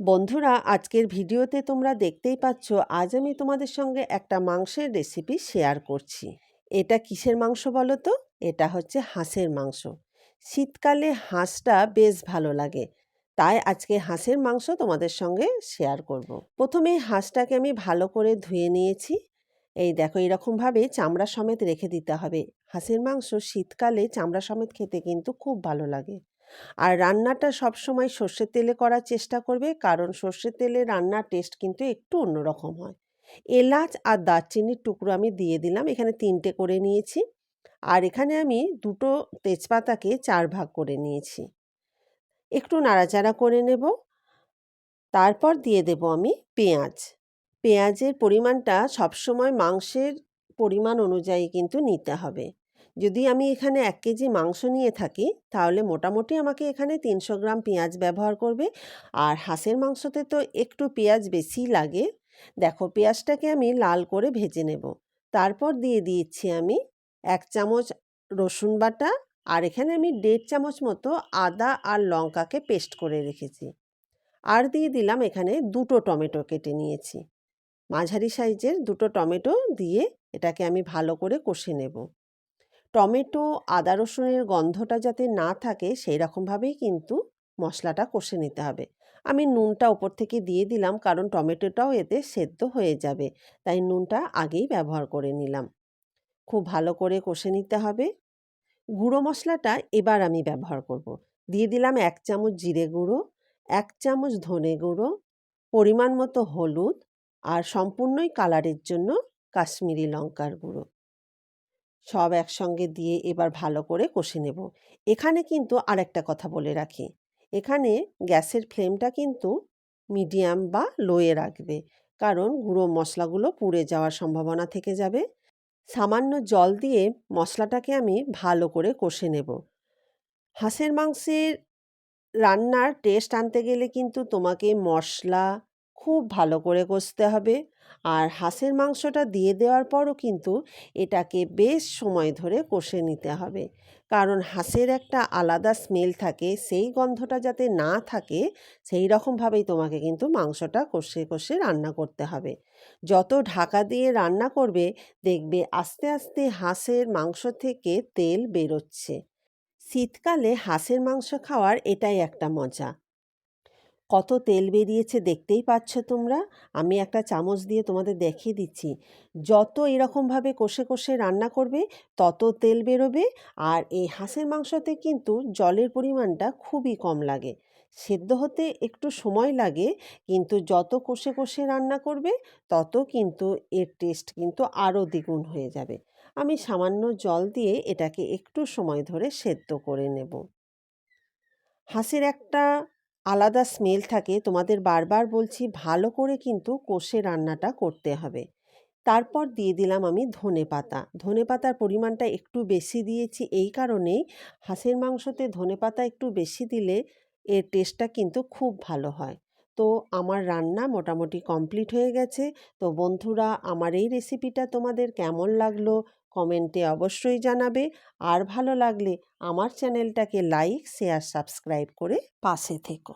বন্ধুরা, আজকের ভিডিওতে তোমরা দেখতেই পাচ্ছ, আজ আমি তোমাদের সঙ্গে একটা মাংসের রেসিপি শেয়ার করছি। এটা কিসের মাংস বলো তো? এটা হচ্ছে হাঁসের মাংস। শীতকালে হাঁসটা বেশ ভালো লাগে, তাই আজকে হাঁসের মাংস তোমাদের সঙ্গে শেয়ার করব। প্রথমে হাঁসটাকে আমি ভালো করে ধুয়ে নিয়েছি। এই দেখো এরকমভাবে চামড়া সমেত রেখে দিতে হবে। হাঁসের মাংস শীতকালে চামড়া সমেত খেতে কিন্তু খুব ভালো লাগে। আর রান্নাটা সবসময় সর্ষের তেলে করার চেষ্টা করবে, কারণ সর্ষের তেলে রান্নার টেস্ট কিন্তু একটু অন্যরকম হয়। এলাচ আর দারচিনির টুকরো আমি দিয়ে দিলাম, এখানে তিনটে করে নিয়েছি। আর এখানে আমি দুটো তেজপাতাকে চার ভাগ করে নিয়েছি। একটু নাড়াচাড়া করে নেব। তারপর দিয়ে দেব আমি পেঁয়াজ। পেঁয়াজের পরিমাণটা সবসময় মাংসের পরিমাণ অনুযায়ী কিন্তু নিতে হবে। যদি আমি এখানে এক কেজি মাংস নিয়ে থাকি, তাহলে মোটামুটি আমাকে এখানে তিনশো গ্রাম পেঁয়াজ ব্যবহার করবে। আর হাঁসের মাংসতে তো একটু পেঁয়াজ বেশি লাগে। দেখো, পেঁয়াজটাকে আমি লাল করে ভেজে নেব। তারপর দিয়ে দিয়েছি আমি এক চামচ রসুন বাটা আর এখানে আমি দেড় চামচ মতো আদা আর লঙ্কাকে পেস্ট করে রেখেছি। আর দিয়ে দিলাম এখানে দুটো টমেটো কেটে নিয়েছি। মাঝারি সাইজের দুটো টমেটো দিয়ে এটাকে আমি ভালো করে কষে নেব। টমেটো, আদা রসুনের গন্ধটা যাতে না থাকে সেই রকমভাবেই কিন্তু মশলাটা কষে নিতে হবে। আমি নুনটা ওপর থেকে দিয়ে দিলাম, কারণ টমেটোটাও এতে সেদ্ধ হয়ে যাবে, তাই নুনটা আগেই ব্যবহার করে নিলাম। খুব ভালো করে কষে নিতে হবে। গুঁড়ো মশলাটা এবার আমি ব্যবহার করব। দিয়ে দিলাম এক চামচ জিরে গুঁড়ো, এক চামচ ধনে গুঁড়ো, পরিমাণ মতো হলুদ, আর সম্পূর্ণই কালারের জন্য কাশ্মীরি লঙ্কার গুঁড়ো। সব একসঙ্গে দিয়ে এবার ভালো করে কষে নেব। এখানে কিন্তু আরেকটা কথা বলে রাখি। এখানে গ্যাসের ফ্লেমটা কিন্তু মিডিয়াম বা লোয়ে রাখবে। কারণ গুঁড়ো মশলাগুলো পুড়ে যাওয়ার সম্ভাবনা থেকে যাবে। সামান্য জল দিয়ে মশলাটাকে আমি ভালো করে কষে নেব। হাঁসের মাংসের রান্নার টেস্ট আনতে গেলে কিন্তু তোমাকে মশলা খুব ভালো করে কষতে হবে। আর হাঁসের মাংসটা দিয়ে দেওয়ার পরও কিন্তু এটাকে বেশ সময় ধরে কষে নিতে হবে। কারণ হাঁসের একটা আলাদা স্মেল থাকে, সেই গন্ধটা যাতে না থাকে, সেই রকমভাবেই তোমাকে কিন্তু মাংসটা কষে কষে রান্না করতে হবে। যত ঢাকা দিয়ে রান্না করবে, দেখবে আস্তে আস্তে হাঁসের মাংস থেকে তেল বেরোচ্ছে। শীতকালে হাঁসের মাংস খাওয়ার এটাই একটা মজা। কত তেল বেরিয়েছে দেখতেই পাচ্ছ তোমরা? আমি একটা চামচ দিয়ে তোমাদের দেখিয়ে দিচ্ছি। যত এরকমভাবে কষে কষে রান্না করবে, তত তেল বেরোবে আর এই হাঁসের মাংসতে কিন্তু জলের পরিমাণটা খুবই কম লাগে। সেদ্ধ হতে একটু সময় লাগে, কিন্তু যত কষে কষে রান্না করবে, তত কিন্তু এর টেস্ট কিন্তু আরও দ্বিগুণ হয়ে যাবে। আমি সামান্য জল দিয়ে এটাকে একটু সময় ধরে সেদ্ধ করে নেব। হাঁসের একটা আলাদা স্মেল থাকে, তোমাদের বারবার বলছি ভালো করে কিন্তু কষে রান্নাটা করতে হবে। তারপর দিয়ে দিলাম আমি ধনে পাতা। ধনে পাতার পরিমাণটা একটু বেশি দিয়েছি, এই কারণেই হাঁসের মাংসতে ধনে পাতা একটু বেশি দিলে এর টেস্টটা কিন্তু খুব ভালো হয়। তো আমার রান্না মোটামুটি কমপ্লিট হয়ে গেছে। তো বন্ধুরা, আমার এই রেসিপিটা তোমাদের কেমন লাগল? কমেন্টে অবশ্যই জানাবে। আর ভালো লাগলে আমার চ্যানেলটাকে লাইক শেয়ার সাবস্ক্রাইব করে পাশে থেকো।